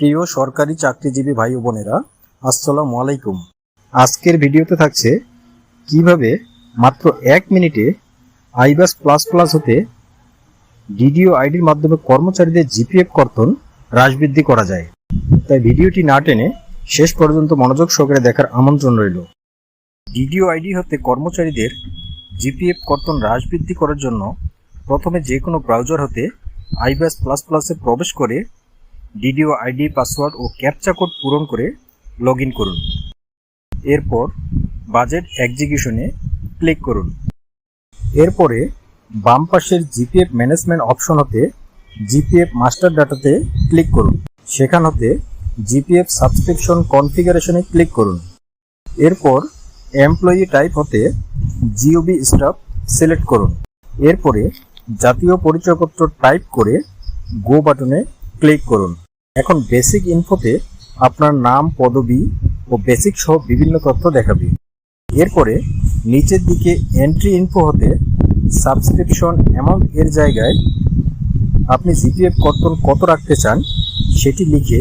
প্রিয় সরকারি চাকরিজীবী ভাই ও বোনেরা, আসসালামু আলাইকুম। আজকের ভিডিওতে থাকছে কীভাবে মাত্র এক মিনিটে আইবাস প্লাস প্লাস হতে ডিডিও আইডির মাধ্যমে কর্মচারীদের জিপিএফ কর্তন হ্রাস বৃদ্ধি করা যায়। তাই ভিডিওটি না টেনে শেষ পর্যন্ত মনোযোগ সহকারে দেখার আমন্ত্রণ রইল। ডিডিও আইডি হতে কর্মচারীদের জিপিএফ কর্তন হ্রাস বৃদ্ধি করার জন্য প্রথমে যে কোনো ব্রাউজার হতে আইবাস প্লাস প্লাসে প্রবেশ করে ডিডিও আইডি, পাসওয়ার্ড ও ক্যাপচা কোড পূরণ করে লগ করুন। এরপর বাজেট এক্সিকিউশনে ক্লিক করুন। এরপরে বাম পাশের জিপিএফ ম্যানেজমেন্ট অপশন হতে জিপিএফ মাস্টার ডাটাতে ক্লিক করুন। সেখান হতে জিপিএফ সাবস্ক্রিপশন কনফিগারেশনে ক্লিক করুন। এরপর এমপ্লয়ি টাইপ হতে জিওবি স্টাফ সিলেক্ট করুন। এরপরে জাতীয় পরিচয়পত্র টাইপ করে গো বাটনে ক্লিক করুন। এখন বেসিক ইনফোতে আপনার নাম, পদবি ও বেসিক সহ বিভিন্ন তথ্য দেখাবে। এরপরে নিচের দিকে এন্ট্রি ইনফো হতে সাবস্ক্রিপশন অ্যামাউন্ট এর জায়গায় আপনি জিপিএফ কর্তন কত রাখতে চান সেটি লিখে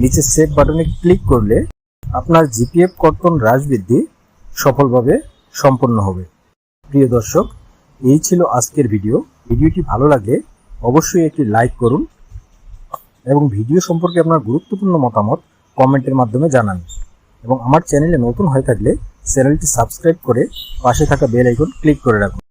নিচে সেভ বাটনে ক্লিক করলে আপনার জিপিএফ কর্তন হ্রাস বৃদ্ধি সফলভাবে সম্পন্ন হবে। প্রিয় দর্শক, এই ছিল আজকের ভিডিও ভিডিওটি ভালো লাগলে অবশ্যই একটি লাইক করুন। এবং ভিডিও সম্পর্কে আপনার গুরুত্বপূর্ণ মতামত কমেন্টের মাধ্যমে জানান। এবং আমার চ্যানেলে নতুন হয়ে থাকলে চ্যানেলটি সাবস্ক্রাইব করে পাশে থাকা বেল আইকন ক্লিক করে রাখুন।